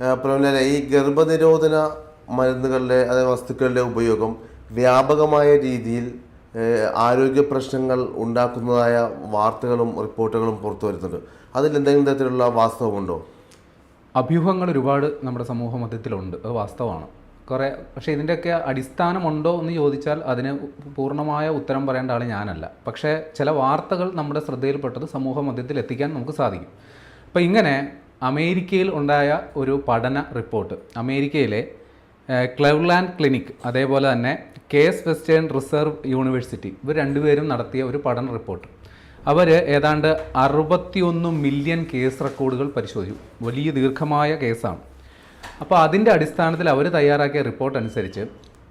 പ്രവീണ ഈ ഗർഭനിരോധന മരുന്നുകളുടെ അതായത് വസ്തുക്കളുടെ ഉപയോഗം വ്യാപകമായ രീതിയിൽ ആരോഗ്യ പ്രശ്നങ്ങൾ ഉണ്ടാക്കുന്നതായ വാർത്തകളും റിപ്പോർട്ടുകളും പുറത്തു വരുന്നുണ്ട്. അതിൽ എന്തെങ്കിലും തരത്തിലുള്ള വാസ്തവമുണ്ടോ? അഭ്യൂഹങ്ങൾ ഒരുപാട് നമ്മുടെ സമൂഹ മധ്യത്തിലുണ്ട്. അത് വാസ്തവമാണ്. കുറേ പക്ഷേ ഇതിന്റെയൊക്കെ അടിസ്ഥാനമുണ്ടോ എന്ന് ചോദിച്ചാൽ അതിന് പൂർണമായ ഉത്തരം പറയേണ്ട ആൾ ഞാനല്ല. പക്ഷേ ചില വാർത്തകൾ നമ്മുടെ ശ്രദ്ധയിൽപ്പെട്ടത് സമൂഹ മധ്യത്തിൽ എത്തിക്കാൻ നമുക്ക് സാധിക്കും. അപ്പോൾ ഇങ്ങനെ അമേരിക്കയിൽ ഉണ്ടായ ഒരു പഠന റിപ്പോർട്ട്. അമേരിക്കയിലെ ക്ലെവ്ലാൻഡ് ക്ലിനിക് അതേപോലെ തന്നെ കേസ് വെസ്റ്റേൺ റിസർവ് യൂണിവേഴ്സിറ്റി ഇവർ രണ്ടുപേരും നടത്തിയ ഒരു പഠന റിപ്പോർട്ട്. അവർ ഏതാണ്ട് അറുപത്തിയൊന്ന് മില്യൺ കേസ് റെക്കോർഡുകൾ പരിശോധിച്ചു. വലിയ ദീർഘമായ കേസാണ്. അപ്പോൾ അതിന്റെ അടിസ്ഥാനത്തിൽ അവർ തയ്യാറാക്കിയ റിപ്പോർട്ട് അനുസരിച്ച്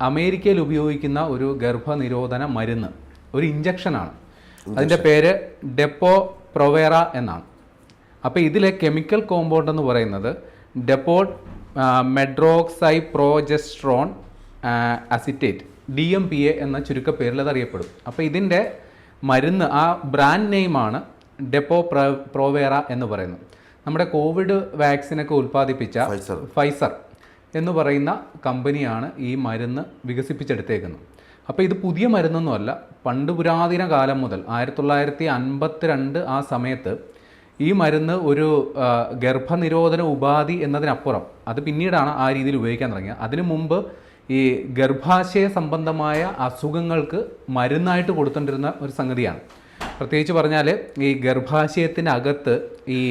അമേരിക്കയിൽ ഉപയോഗിക്കുന്ന ഒരു ഗർഭനിരോധന മരുന്ന് ഒരു ഇഞ്ചക്ഷനാണ് അതിന്റെ പേര് ഡെപ്പോ പ്രൊവേറ എന്നാണ്. അപ്പോൾ ഇതിലെ കെമിക്കൽ കോമ്പൗണ്ട് എന്ന് പറയുന്നത് depot medroxyprogesterone acetate D M P A എന്ന ചുരുക്കപ്പേരിൽ അത് അറിയപ്പെടും. അപ്പോൾ ഇതിന്റെ മരുന്ന് ആ ബ്രാൻഡ് നെയിമാണ് ഡെപ്പോ പ്രോ പ്രോവേറ എന്ന് പറയുന്നത്. നമ്മുടെ കോവിഡ് വാക്സിനൊക്കെ ഉൽപ്പാദിപ്പിച്ച ഫൈസർ. ഫൈസർ എന്ന് പറയുന്ന കമ്പനിയാണ് ഈ മരുന്ന് വികസിപ്പിച്ചെടുത്തേക്കുന്നത്. അപ്പോൾ ഇത് പുതിയ മരുന്നൊന്നുമല്ല പണ്ട് പുരാതന കാലം മുതൽ ആയിരത്തി തൊള്ളായിരത്തി അൻപത്തിരണ്ട് ആ സമയത്ത് ഈ മരുന്ന് ഒരു ഗർഭനിരോധന ഉപാധി എന്നതിനപ്പുറം അത് പിന്നീടാണ് ആ രീതിയിൽ ഉപയോഗിക്കാൻ തുടങ്ങിയത്. അതിനു മുമ്പ് ഈ ഗർഭാശയ സംബന്ധമായ അസുഖങ്ങൾക്ക് മരുന്നായിട്ട് കൊടുത്തുകൊണ്ടിരുന്ന ഒരു സംഗതിയാണ്. പ്രത്യേകിച്ച് പറഞ്ഞാൽ ഈ ഗർഭാശയത്തിനകത്ത് ഈ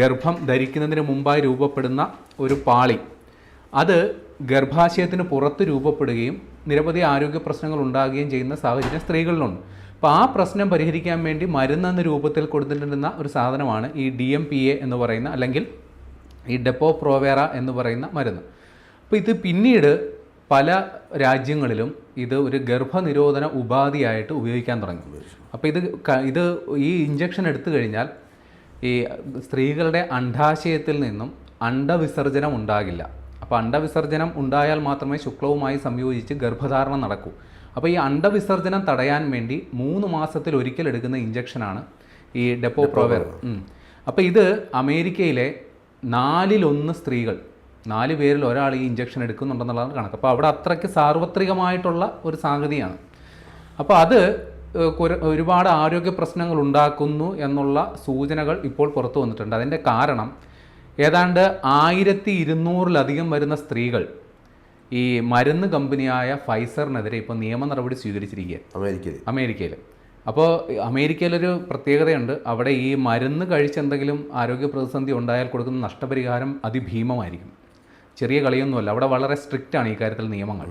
ഗർഭം ധരിക്കുന്നതിന് മുമ്പായി രൂപപ്പെടുന്ന ഒരു പാളി അത് ഗർഭാശയത്തിന് പുറത്ത് രൂപപ്പെടുകയും നിരവധി ആരോഗ്യ പ്രശ്നങ്ങൾ ഉണ്ടാകുകയും ചെയ്യുന്ന സാഹചര്യം സ്ത്രീകളിലുണ്ട്. അപ്പോൾ ആ പ്രശ്നം പരിഹരിക്കാൻ വേണ്ടി മരുന്നെന്ന രൂപത്തിൽ കൊടുത്തിട്ടുണ്ടെന്ന ഒരു സാധനമാണ് ഈ ഡി എം പി എ എന്ന് പറയുന്ന അല്ലെങ്കിൽ ഈ ഡെപ്പോ പ്രോവേറ എന്ന് പറയുന്ന മരുന്ന്. അപ്പോൾ ഇത് പിന്നീട് പല രാജ്യങ്ങളിലും ഇത് ഒരു ഗർഭനിരോധന ഉപാധിയായിട്ട് ഉപയോഗിക്കാൻ തുടങ്ങി. അപ്പോൾ ഇത് ഇത് ഈ ഇഞ്ചക്ഷൻ എടുത്തു കഴിഞ്ഞാൽ ഈ സ്ത്രീകളുടെ അണ്ഡാശയത്തിൽ നിന്നും അണ്ടവിസർജനം ഉണ്ടാകില്ല. അപ്പോൾ അണ്ടവിസർജനം ഉണ്ടായാൽ മാത്രമേ ശുക്ലവുമായി സംയോജിച്ച് ഗർഭധാരണം നടക്കൂ. അപ്പോൾ ഈ അണ്ടവിസർജനം തടയാൻ വേണ്ടി മൂന്ന് മാസത്തിൽ ഒരിക്കൽ എടുക്കുന്ന ഇഞ്ചക്ഷനാണ് ഈ ഡെപ്പോ പ്രോവെർ. അപ്പോൾ ഇത് അമേരിക്കയിലെ നാലിലൊന്ന് സ്ത്രീകൾ നാല് പേരിൽ ഒരാൾ ഈ ഇഞ്ചക്ഷൻ എടുക്കുന്നുണ്ടെന്നുള്ളതാണ് കണക്ക്. അപ്പോൾ അവിടെ അത്രയ്ക്ക് സാർവത്രികമായിട്ടുള്ള ഒരു സാഗതിയാണ് അപ്പോൾ അത് ഒരുപാട് ആരോഗ്യ പ്രശ്നങ്ങൾ ഉണ്ടാക്കുന്നു എന്നുള്ള സൂചനകൾ ഇപ്പോൾ പുറത്തു വന്നിട്ടുണ്ട്. അതിന്റെ കാരണം ഏതാണ്ട് ആയിരത്തി ഇരുന്നൂറിലധികം വരുന്ന സ്ത്രീകൾ ഈ മരുന്ന് കമ്പനിയായ ഫൈസറിനെതിരെ ഇപ്പോൾ നിയമ നടപടി സ്വീകരിച്ചിരിക്കുക അമേരിക്കയിൽ അമേരിക്കയിൽ അപ്പോൾ അമേരിക്കയിലൊരു പ്രത്യേകതയുണ്ട്. അവിടെ ഈ മരുന്ന് കഴിച്ചെന്തെങ്കിലും ആരോഗ്യ പ്രതിസന്ധി ഉണ്ടായാൽ കൊടുക്കുന്ന നഷ്ടപരിഹാരം അതിഭീമമായിരിക്കും. ചെറിയ കളിയൊന്നുമല്ല. അവിടെ വളരെ സ്ട്രിക്റ്റ് ആണ് ഈ കാര്യത്തിൽ നിയമങ്ങൾ.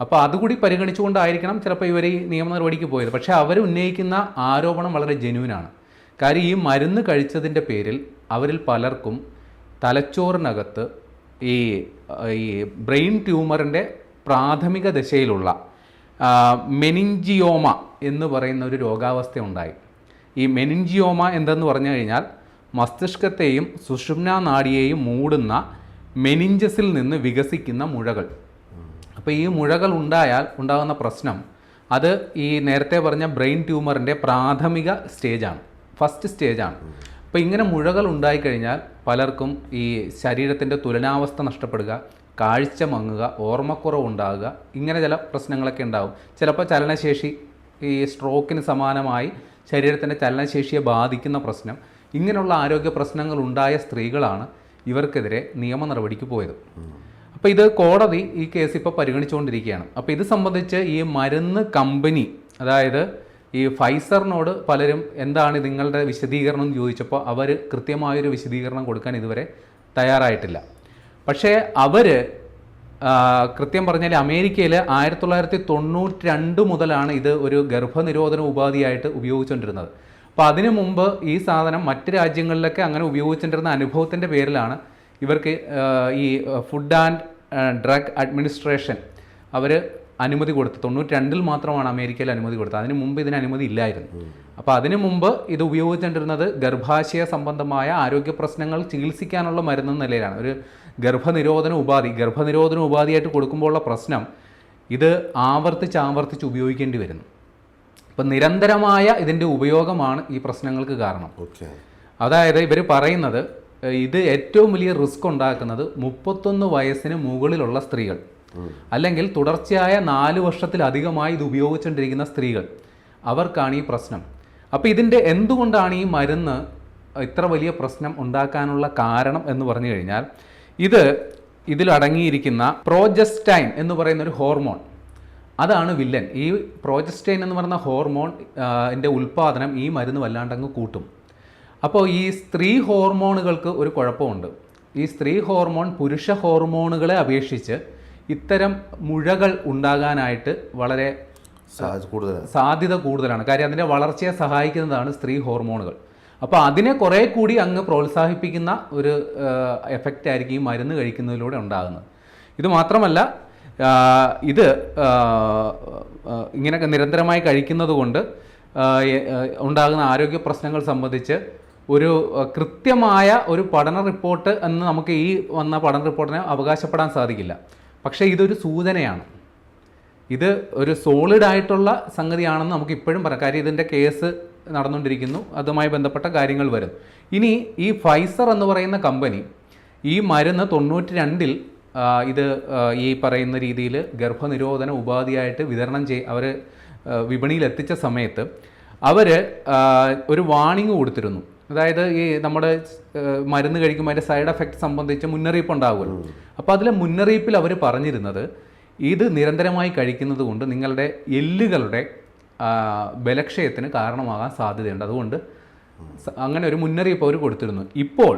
അപ്പോൾ അതുകൂടി പരിഗണിച്ചുകൊണ്ടായിരിക്കണം ചിലപ്പോൾ ഇവർ ഈ നിയമ നടപടിക്ക് പോയത്. പക്ഷേ അവർ ഉന്നയിക്കുന്ന ആരോപണം വളരെ ജെന്യൂനാണ് കാര്യം ഈ മരുന്ന് കഴിച്ചതിന്റെ പേരിൽ അവരിൽ പലർക്കും തലച്ചോറിനകത്ത് ഈ ഈ ബ്രെയിൻ ട്യൂമറിന്റെ പ്രാഥമിക ദശയിലുള്ള മെനിഞ്ചിയോമ എന്ന് പറയുന്ന ഒരു രോഗാവസ്ഥ ഉണ്ടായി. ഈ മെനിഞ്ചിയോമ എന്തെന്ന് പറഞ്ഞു കഴിഞ്ഞാൽ മസ്തിഷ്കത്തെയും സുഷുമ്ന നാടിയെയും മൂടുന്ന മെനിഞ്ചസിൽ നിന്ന് വികസിക്കുന്ന മുഴകൾ. അപ്പോൾ ഈ മുഴകൾ ഉണ്ടായാൽ ഉണ്ടാകുന്ന പ്രശ്നം അത് ഈ നേരത്തെ പറഞ്ഞ ബ്രെയിൻ ട്യൂമറിന്റെ പ്രാഥമിക സ്റ്റേജാണ്. ഫസ്റ്റ് സ്റ്റേജാണ്. അപ്പോൾ ഇങ്ങനെ മുഴകൾ ഉണ്ടായിക്കഴിഞ്ഞാൽ പലർക്കും ഈ ശരീരത്തിന്റെ തുലനാവസ്ഥ നഷ്ടപ്പെടുക കാഴ്ച മങ്ങുക ഓർമ്മക്കുറവ് ഉണ്ടാകുക ഇങ്ങനെ ചില പ്രശ്നങ്ങളൊക്കെ ഉണ്ടാകും ചിലപ്പോൾ ചലനശേഷി ഈ സ്ട്രോക്കിന് സമാനമായി ശരീരത്തിന്റെ ചലനശേഷിയെ ബാധിക്കുന്ന പ്രശ്നം ഇങ്ങനെയുള്ള ആരോഗ്യ പ്രശ്നങ്ങൾ ഉണ്ടായ സ്ത്രീകളാണ് ഇവർക്കെതിരെ നിയമ നടപടിക്ക് പോയത്. അപ്പോൾ ഇത് കോടതി ഈ കേസ് ഇപ്പോൾ പരിഗണിച്ചുകൊണ്ടിരിക്കുകയാണ്. അപ്പോൾ ഇത് സംബന്ധിച്ച് ഈ മരുന്ന് കമ്പനി അതായത് ഈ ഫൈസറിനോട് പലരും എന്താണ് നിങ്ങളുടെ വിശദീകരണം എന്ന് ചോദിച്ചപ്പോൾ അവർ കൃത്യമായൊരു വിശദീകരണം കൊടുക്കാൻ ഇതുവരെ തയ്യാറായിട്ടില്ല. പക്ഷേ അവർ കൃത്യം പറഞ്ഞാൽ അമേരിക്കയിൽ ആയിരത്തി തൊള്ളായിരത്തി തൊണ്ണൂറ്റി രണ്ട് മുതലാണ് ഇത് ഒരു ഗർഭനിരോധന ഉപാധിയായിട്ട് ഉപയോഗിച്ചുകൊണ്ടിരുന്നത്. അപ്പോൾ അതിനു മുമ്പ് ഈ സാധനം മറ്റ് രാജ്യങ്ങളിലൊക്കെ അങ്ങനെ ഉപയോഗിച്ചുകൊണ്ടിരുന്ന അനുഭവത്തിന്റെ പേരിലാണ് ഇവർക്ക് ഈ ഫുഡ് ആൻഡ് ഡ്രഗ് അഡ്മിനിസ്ട്രേഷൻ അവർ അനുമതി കൊടുത്തു തൊണ്ണൂറ്റി രണ്ടിൽ മാത്രമാണ് അമേരിക്കയിൽ അനുമതി കൊടുത്തത്. അതിന് മുമ്പ് ഇതിന് അനുമതി ഇല്ലായിരുന്നു. അപ്പോൾ അതിനു മുമ്പ് ഇത് ഉപയോഗിച്ചുകൊണ്ടിരുന്നത് ഗർഭാശയ സംബന്ധമായ ആരോഗ്യ പ്രശ്നങ്ങൾ ചികിത്സിക്കാനുള്ള മരുന്നെന്ന നിലയിലാണ്. ഒരു ഗർഭനിരോധന ഉപാധി ഗർഭനിരോധന ഉപാധിയായിട്ട് കൊടുക്കുമ്പോഴുള്ള പ്രശ്നം ഇത് ആവർത്തിച്ച് ആവർത്തിച്ച് ഉപയോഗിക്കേണ്ടി വരുന്നു. അപ്പം നിരന്തരമായ ഇതിന്റെ ഉപയോഗമാണ് ഈ പ്രശ്നങ്ങൾക്ക് കാരണം. അതായത് ഇവർ പറയുന്നത് ഇത് ഏറ്റവും വലിയ റിസ്ക് ഉണ്ടാക്കുന്നത് മുപ്പത്തൊന്ന് വയസ്സിന് മുകളിലുള്ള സ്ത്രീകൾ. അല്ലെങ്കിൽ തുടർച്ചയായ നാല് വർഷത്തിലധികമായി ഇത് ഉപയോഗിച്ചുകൊണ്ടിരിക്കുന്ന സ്ത്രീകൾ. അവർക്കാണ് ഈ പ്രശ്നം. അപ്പോൾ ഇതിന്റെ എന്തുകൊണ്ടാണ് ഈ മരുന്ന് ഇത്ര വലിയ പ്രശ്നം ഉണ്ടാക്കാനുള്ള കാരണം എന്ന് പറഞ്ഞു കഴിഞ്ഞാൽ ഇത് ഇതിലടങ്ങിയിരിക്കുന്ന പ്രോജസ്റ്റൈൻ എന്ന് പറയുന്ന ഒരു ഹോർമോൺ. അതാണ് വില്ലൻ. ഈ പ്രോജസ്റ്റൈൻ എന്ന് പറയുന്ന ഹോർമോൺ എന്റെ ഉൽപ്പാദനം ഈ മരുന്ന് വല്ലാണ്ടങ്ങ് കൂട്ടും. അപ്പോൾ ഈ സ്ത്രീ ഹോർമോണുകൾക്ക് ഒരു കുഴപ്പമുണ്ട്. ഈ സ്ത്രീ ഹോർമോൺ പുരുഷ ഹോർമോണുകളെ അപേക്ഷിച്ച് ഇത്തരം മുഴകൾ ഉണ്ടാകാനായിട്ട് വളരെ സാധ്യത കൂടുതലാണ്. കാര്യം അതിന്റെ വളർച്ചയെ സഹായിക്കുന്നതാണ് സ്ത്രീ ഹോർമോണുകൾ. അപ്പോൾ അതിനെ കുറേ കൂടി അങ്ങ് പ്രോത്സാഹിപ്പിക്കുന്ന ഒരു എഫക്റ്റ് ആയിരിക്കും ഈ മരുന്ന് കഴിക്കുന്നതിലൂടെ ഉണ്ടാകുന്നത്. ഇത് മാത്രമല്ല ഇത് ഇങ്ങനെയൊക്കെ നിരന്തരമായി കഴിക്കുന്നത് കൊണ്ട് ഉണ്ടാകുന്ന ആരോഗ്യ പ്രശ്നങ്ങൾ സംബന്ധിച്ച് ഒരു കൃത്യമായ ഒരു പഠന റിപ്പോർട്ട് എന്ന് നമുക്ക് ഈ വന്ന പഠന റിപ്പോർട്ടിനെ അവകാശപ്പെടാൻ സാധിക്കില്ല. പക്ഷേ ഇതൊരു സൂചനയാണ്. ഇത് ഒരു സോളിഡ് ആയിട്ടുള്ള സംഗതിയാണെന്ന് നമുക്ക് ഇപ്പോഴും പറയാം. കാര്യം ഇതിന്റെ കേസ് നടന്നുകൊണ്ടിരിക്കുന്നു. അതുമായി ബന്ധപ്പെട്ട കാര്യങ്ങൾ വരും. ഇനി ഈ ഫൈസർ എന്ന് പറയുന്ന കമ്പനി ഈ മരുന്ന് തൊണ്ണൂറ്റി രണ്ടിൽ ഇത് ഈ പറയുന്ന രീതിയിൽ ഗർഭനിരോധന ഉപാധിയായിട്ട് വിതരണം ചെയ് അവർ വിപണിയിൽ എത്തിച്ച സമയത്ത് അവർ ഒരു വാണിംഗ് കൊടുത്തിരുന്നു. അതായത് ഈ നമ്മുടെ മരുന്ന് കഴിക്കുമ്പോൾ അതിന്റെ സൈഡ് എഫക്റ്റ് സംബന്ധിച്ച് മുന്നറിയിപ്പ് ഉണ്ടാവുമല്ലോ. അപ്പോൾ അതിലെ മുന്നറിയിപ്പിൽ അവർ പറഞ്ഞിരുന്നത് ഇത് നിരന്തരമായി കഴിക്കുന്നത് കൊണ്ട് നിങ്ങളുടെ എല്ലുകളുടെ ബലക്ഷയത്തിന് കാരണമാകാൻ സാധ്യതയുണ്ട്. അതുകൊണ്ട് അങ്ങനെ ഒരു മുന്നറിയിപ്പ് അവർ കൊടുത്തിരുന്നു. ഇപ്പോൾ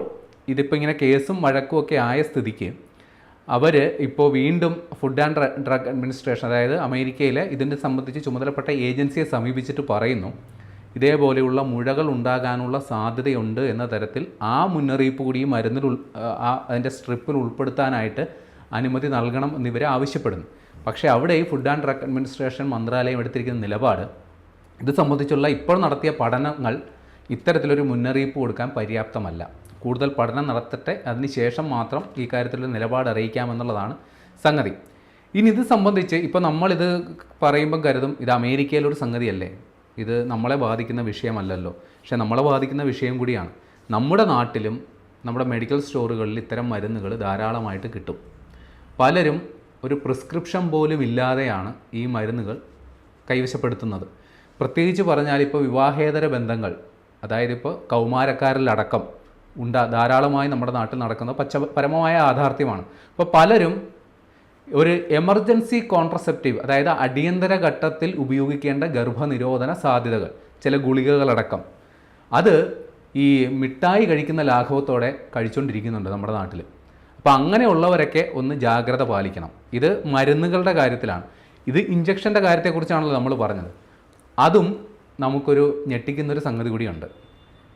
ഇതിപ്പോൾ ഇങ്ങനെ കേസും വഴക്കും ഒക്കെ ആയ സ്ഥിതിക്ക് അവർ ഇപ്പോൾ വീണ്ടും ഫുഡ് ആൻഡ് ഡ്രഗ് അഡ്മിനിസ്ട്രേഷൻ അതായത് അമേരിക്കയിലെ ഇതിനെ സംബന്ധിച്ച് ചുമതലപ്പെട്ട ഏജൻസിയെ സമീപിച്ചിട്ട് പറയുന്നു. ഇതേപോലെയുള്ള മുഴകൾ ഉണ്ടാകാനുള്ള സാധ്യതയുണ്ട് എന്ന തരത്തിൽ ആ മുന്നറിയിപ്പ് കൂടി മരുന്നിൽ ഉൾ അതിന്റെ സ്ട്രിപ്പിൽ ഉൾപ്പെടുത്താനായിട്ട് അനുമതി നൽകണം എന്നിവരെ ആവശ്യപ്പെടുന്നു. പക്ഷേ അവിടെ ഈ ഫുഡ് ആൻഡ് ഡ്രഗ് അഡ്മിനിസ്ട്രേഷൻ മന്ത്രാലയം എടുത്തിരിക്കുന്ന നിലപാട് ഇത് സംബന്ധിച്ചുള്ള ഇപ്പോൾ നടത്തിയ പഠനങ്ങൾ ഇത്തരത്തിലൊരു മുന്നറിയിപ്പ് കൊടുക്കാൻ പര്യാപ്തമല്ല. കൂടുതൽ പഠനം നടത്തട്ടെ അതിനുശേഷം മാത്രം ഈ കാര്യത്തിലൊരു നിലപാട് അറിയിക്കാമെന്നുള്ളതാണ് സംഗതി. ഇനി ഇത് സംബന്ധിച്ച് ഇപ്പോൾ നമ്മളിത് പറയുമ്പം കരുതും ഇത് അമേരിക്കയിലൊരു സംഗതിയല്ലേ? ഇത് നമ്മളെ ബാധിക്കുന്ന വിഷയമല്ലല്ലോ. പക്ഷേ നമ്മളെ ബാധിക്കുന്ന വിഷയം കൂടിയാണ്. നമ്മുടെ നാട്ടിലും നമ്മുടെ മെഡിക്കൽ സ്റ്റോറുകളിൽ ഇത്തരം മരുന്നുകൾ ധാരാളമായിട്ട് കിട്ടും. പലരും ഒരു പ്രിസ്ക്രിപ്ഷൻ പോലും ഇല്ലാതെയാണ് ഈ മരുന്നുകൾ കൈവശപ്പെടുത്തുന്നത്. പ്രത്യേകിച്ച് പറഞ്ഞാൽ ഇപ്പോൾ വിവാഹേതര ബന്ധങ്ങൾ അതായത് ഇപ്പോൾ കൗമാരക്കാരിലടക്കം ഉണ്ടാ ധാരാളമായി നമ്മുടെ നാട്ടിൽ നടക്കുന്ന പച്ച പരമമായ യാഥാർത്ഥ്യമാണ്. അപ്പോൾ പലരും ഒരു എമർജൻസി കോൺട്രസെപ്റ്റീവ് അതായത് അടിയന്തര ഘട്ടത്തിൽ ഉപയോഗിക്കേണ്ട ഗർഭനിരോധന സാധ്യതകൾ ചില ഗുളികകളടക്കം. അത് ഈ മിഠായി കഴിക്കുന്ന ലാഘവത്തോടെ കഴിച്ചുകൊണ്ടിരിക്കുന്നുണ്ട് നമ്മുടെ നാട്ടിൽ അപ്പോൾ അങ്ങനെയുള്ളവരൊക്കെ ഒന്ന് ജാഗ്രത പാലിക്കണം. ഇത് മരുന്നുകളുടെ കാര്യത്തിലാണ്. ഇത് ഇഞ്ചക്ഷന്റെ കാര്യത്തെക്കുറിച്ചാണല്ലോ നമ്മൾ പറഞ്ഞത്. അതും നമുക്കൊരു ഞെട്ടിക്കുന്നൊരു സംഗതി കൂടിയുണ്ട്.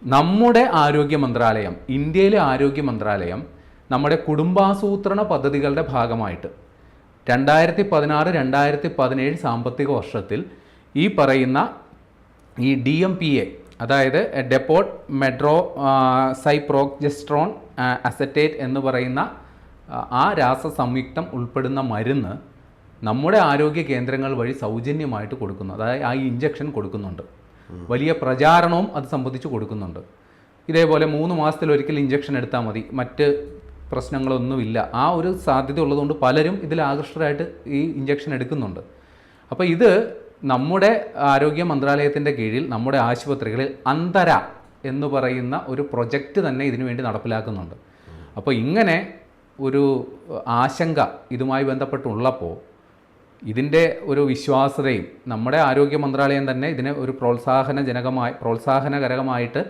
നമ്മുടെ ആരോഗ്യ മന്ത്രാലയം ഇന്ത്യയിലെ ആരോഗ്യ മന്ത്രാലയം നമ്മുടെ കുടുംബാസൂത്രണ പദ്ധതികളുടെ ഭാഗമായിട്ട് രണ്ടായിരത്തി പതിനാറ് രണ്ടായിരത്തി പതിനേഴ് സാമ്പത്തിക വർഷത്തിൽ ഈ പറയുന്ന ഈ ഡി എം പി എ അതായത് ഡെപ്പോട്ട് മെട്രോ സൈപ്രോജെസ്ട്രോൺ അസറ്റേറ്റ് എന്ന് പറയുന്ന ആ, രാസസംയുക്തം ഉൾപ്പെടുന്ന മരുന്ന് നമ്മുടെ ആരോഗ്യ കേന്ദ്രങ്ങൾ വഴി സൗജന്യമായിട്ട് കൊടുക്കുന്നു. അതായത് ആ ഇഞ്ചക്ഷൻ കൊടുക്കുന്നുണ്ട്. വലിയ പ്രചാരണവും അത് സംബന്ധിച്ച് കൊടുക്കുന്നുണ്ട്. ഇതേപോലെ മൂന്ന് മാസത്തിലൊരിക്കൽ ഇഞ്ചക്ഷൻ എടുത്താൽ മതി. മറ്റ് പ്രശ്നങ്ങളൊന്നുമില്ല. ആ ഒരു സാധ്യത ഉള്ളതുകൊണ്ട് പലരും ഇതിൽ ആകൃഷ്ടരായിട്ട് ഈ ഇഞ്ചക്ഷൻ എടുക്കുന്നുണ്ട്. അപ്പോൾ ഇത് നമ്മുടെ ആരോഗ്യ മന്ത്രാലയത്തിന്റെ കീഴിൽ നമ്മുടെ ആശുപത്രികളിൽ അന്തര എന്ന് പറയുന്ന ഒരു പ്രൊജക്റ്റ് തന്നെ ഇതിനു വേണ്ടി നടപ്പിലാക്കുന്നുണ്ട്. അപ്പോൾ ഇങ്ങനെ ഒരു ആശങ്ക ഇതുമായി ബന്ധപ്പെട്ടുള്ളപ്പോൾ ഇതിന്റെ ഒരു വിശ്വാസ്യതയും നമ്മുടെ ആരോഗ്യ മന്ത്രാലയം തന്നെ ഇതിനെ ഒരു പ്രോത്സാഹനജനകമായി പ്രോത്സാഹനകരമായിട്ട്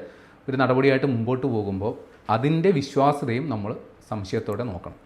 ഒരു നടപടിയായിട്ട് മുമ്പോട്ട് പോകുമ്പോൾ അതിന്റെ വിശ്വാസ്യതയും നമ്മൾ സംശയത്തോടെ നോക്കണം.